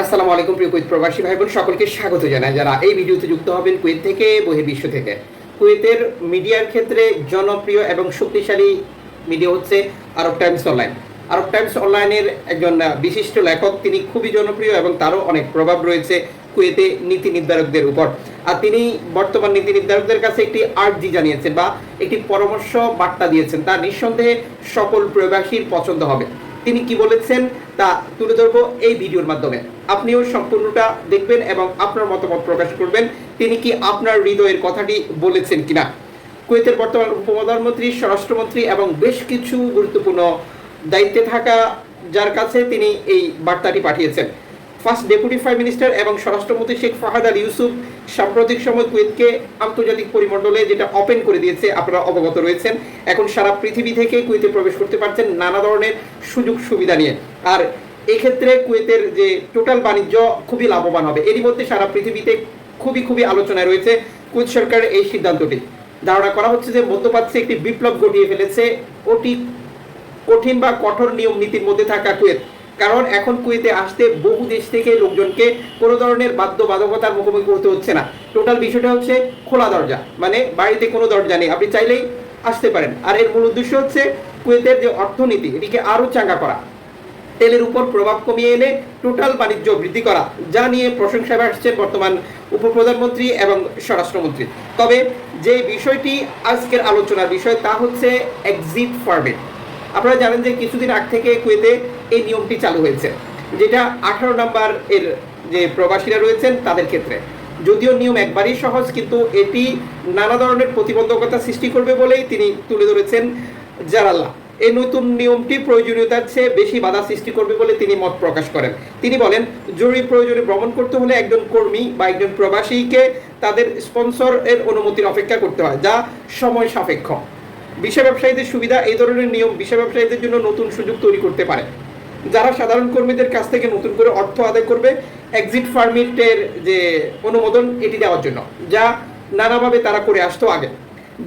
আসসালামু আলাইকুম প্রিয় কুয়েত প্রবাসী ভাই বোন সকলকে স্বাগত জানাই। যারা এই ভিডিওতে যুক্ত হবেন কুয়েত থেকে বহির্বিশ্ব থেকে। কুয়েতের মিডিয়ার ক্ষেত্রে জনপ্রিয় এবং শক্তিশালী মিডিয়া হচ্ছে Arab Times online. Arab Times অনলাইনের একজন বিশিষ্ট লেখক, তিনি খুবই জনপ্রিয় এবং তারও অনেক প্রভাব রয়েছে কুয়েতে নীতি নির্ধারকদের উপর। আর তিনি বর্তমান নীতি নির্ধারকদের কাছে একটি আর্জি জানিয়েছেন বা একটি পরামর্শ বার্তা দিয়েছেন। তা নিঃসন্দেহে সকল প্রবাসীর পছন্দ হবে। তিনি কি বলেছেন তা তুলে ধরবো এই ভিডিওর মাধ্যমে। আপনিও সম্পূর্ণটা দেখবেন এবং আপনার মতামত প্রকাশ করবেন। তিনি কি আপনার হৃদয়ের কথাটি বলেছেন কিনা? কুয়েতের বর্তমান উপপ্রধানমন্ত্রী, স্বরাষ্ট্রমন্ত্রী এবং বেশ কিছু গুরুত্বপূর্ণ দায়িত্বে থাকা যার কাছে তিনি এই বার্তাটি পাঠিয়েছেন। ফার্স্ট ডেপুটি প্রাইম মিনিস্টার এবং স্বরাষ্ট্রমন্ত্রী শেখ ফাহাদ আল ইউসুফ সাম্প্রতিক সময় কুয়েতকে আন্তর্জাতিক পরিমণ্ডলে যেটা ওপেন করে দিয়েছে, আপনারা অবগত রয়েছেন। এখন সারা পৃথিবী থেকে কুয়েতে প্রবেশ করতে পারছেন নানা ধরনের সুযোগ সুবিধা নিয়ে। আর এক্ষেত্রে কুয়েতের যে টোটাল বাণিজ্য খুবই লাভবান হবে। এরই মধ্যে সারা পৃথিবীতে খুবই খুবই আলোচনায় রয়েছে কুয়েত সরকারের এই সিদ্ধান্তটি। ধারণা করা হচ্ছে যে মধ্যপ্রাচ্যে একটি বিপ্লব ঘটিয়ে ফেলেছে ওটি কঠিন বা কঠোর নিয়ম নীতির মধ্যে থাকা কুয়েত। কারণ এখন কুয়েতে আসতে বহু দেশ থেকে লোকজনকে কোনো ধরনের বাধ্যবাধকতার মুখোমুখি হতে হচ্ছে না। টোটাল বিষয়টা হচ্ছে খোলা দরজা মানে বাড়িতে কোনো দরজা নেই। আপনি চাইলেই আসতে পারেন। আর এর মূল উদ্দেশ্য হচ্ছে কুয়েতের যে অর্থনীতি, এটিকে আরও চাঙ্গা করা। তেলের উপর প্রভাব কমিয়ে এনে টোটাল বাণিজ্য বৃদ্ধি করা, যা নিয়ে প্রশংসায় আসছেন বর্তমান উপপ্রধানমন্ত্রী এবং স্বরাষ্ট্রমন্ত্রী। তবে যে বিষয়টি আজকের আলোচনার বিষয়, তা হচ্ছে এক্সিট ফার্মেট আপনারা জানেন যে কিছুদিন আগ থেকে কুয়েতে এই নিয়মটি চালু হয়েছে, যেটা আঠারো নাম্বার এর যে প্রবাসীরা রয়েছেন তাদের ক্ষেত্রে। যদিও নিয়ম একবারই সহজ, কিন্তু এটি নানা ধরনের প্রতিবন্ধকতা সৃষ্টি করবে বলেই তিনি তুলে ধরেছেন জারাল্লাহ এই নতুন নিয়মটি প্রয়োজনীয়তার চেয়ে বেশি বাধা সৃষ্টি করবে বলে তিনি মত প্রকাশ করেন। তিনি বলেন, জরুরি প্রয়োজনে ভ্রমণ করতে হলে একজন কর্মী বা একজন প্রবাসীকে তাদের স্পন্সর এর অনুমতির অপেক্ষা করতে হয়, যা সময় সাপেক্ষ। বিষয় ব্যবসায়ীদের সুবিধা, এই ধরনের নিয়ম বিষয় ব্যবসায়ীদের জন্য নতুন সুযোগ তৈরি করতে পারে। যারা সাধারণ কর্মীদের কাছ থেকে নতুন করে অর্থ আদায় করবে এক্সিট পারমিটের যে অনুমোদন, এটি দেওয়ার জন্য, যা নানাভাবে তারা করে আসতো আগে।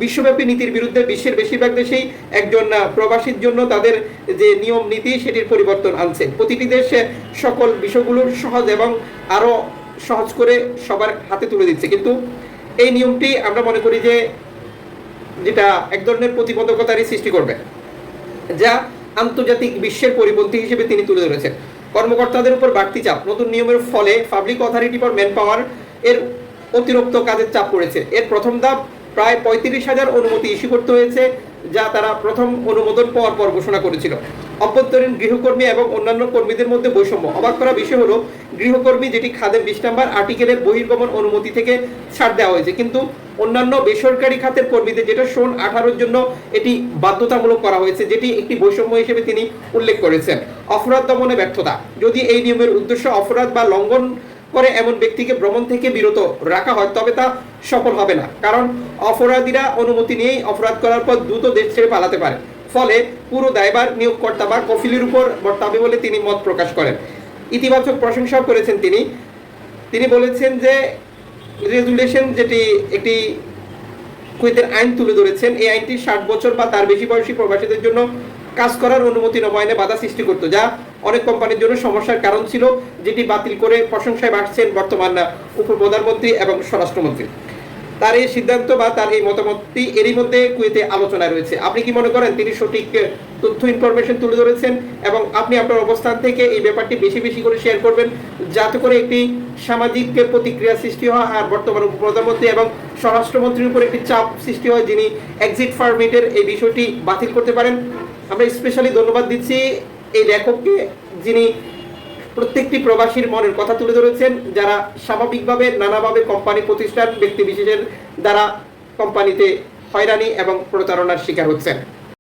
বিশ্বব্যাপী নীতির বিরুদ্ধে বিশ্বের বেশিরভাগ দেশেই একজন প্রবাসীর জন্য তাদের যে নিয়ম নীতি, সেটির পরিবর্তন আনছে। প্রতিটি দেশে সকল বিষয়গুলোর সহজ এবং আরও সহজ করে সবার হাতে তুলে দিচ্ছে। কিন্তু এই নিয়মটি আমরা মনে করি যে যেটা এক ধরনের প্রতিবন্ধকতারই সৃষ্টি করবে, যা আন্তর্জাতিক বিশ্বের পরিপন্থী হিসেবে তিনি তুলে ধরেছেন। কর্মকর্তাদের উপর বাড়তি চাপ, নতুন নিয়মের ফলে public authority for manpower এর অতিরিক্ত কাজের চাপ পড়েছে। এর প্রথম ধাপ প্রায় পঁয়ত্রিশ হাজার অনুমতি ইস্যু করতে হয়েছে, যা তারা প্রথম অনুমোদন পাওয়ার পর ঘোষণা করেছিল। অভ্যন্তরীণ গৃহকর্মী এবং অন্যান্য কর্মীদের মধ্যে বৈষম্য। অবাক করা বিষয় হলো, গৃহকর্মী যেটি খাদের বিশ নাম্বার আর্টিকেলের বহির্গমন অনুমতি থেকে ছাড় দেওয়া হয়েছে, কিন্তু অন্যান্য বেসরকারি খাতের কর্মীদের, যেটা শোন আঠারোর জন্য এটি বাধ্যতামূলক করা হয়েছে, যেটি একটি বৈষম্য হিসেবে তিনি উল্লেখ করেছেন। অপরাধ দমনে ব্যর্থতা। যদি এই নিয়মের উদ্দেশ্য অপরাধ বা লঙ্ঘন করে এমন ব্যক্তিকে ভ্রমণ থেকে বিরত রাখা হয়, তবে তা সফল হবে না। কারণ অপরাধীরা অনুমতি নিয়েই অপরাধ করার পর দ্রুত দেশ ছেড়ে পালাতে পারে। ফলে পুরো দায়বার নিয়োগকর্তা বা কফিলির উপর বর্তাবে বলে তিনি মত প্রকাশ করেন। ইতিবাচক প্রশংসাও করেছেন তিনি। তিনি বলেছেন যে রেজুলেশন যেটি একটি কুয়েতের আইন তুলে ধরেছেন, এই আইনটি ষাট বছর বা তার বেশি বয়সী প্রবাসীদের জন্য কাজ করার অনুমতি নবায়নে বাধা সৃষ্টি করতো, যা অনেক কোম্পানির জন্য সমস্যার কারণ ছিল, যেটি বাতিল করে প্রশংসায় বাড়ছেন বর্তমান উপপ্রধানমন্ত্রী এবং স্বরাষ্ট্রমন্ত্রী। তার এই সিদ্ধান্ত বা তার এই মতামতটি এরই মধ্যে কুয়েতে আলোচনায় রয়েছে। আপনি কি মনে করেন তিনি সঠিক তথ্য ইনফরমেশন তুলে ধরেছেন এবং আপনি আপনার অবস্থান থেকে এই ব্যাপারটি বেশি বেশি করে শেয়ার করবেন যাতে করে একটি সামাজিক প্রতিক্রিয়া সৃষ্টি হয় আর বর্তমান প্রধানমন্ত্রী এবং স্বরাষ্ট্রমন্ত্রীর উপর একটি চাপ সৃষ্টি হয় যিনি এক্সিট পারমিটের এই বিষয়টি বাতিল করতে পারেন। আমরা স্পেশালি ধন্যবাদ দিচ্ছি এই লেখককে যিনি প্রত্যেকটি প্রবাসীর মনের কথা তুলে ধরেছেন, যারা স্বাভাবিকভাবে, নানাভাবে কোম্পানি প্রতিষ্ঠান, ব্যক্তি বিশেষের দ্বারা কোম্পানিতে হয়রানি এবং প্রতারণার শিকার হচ্ছেন।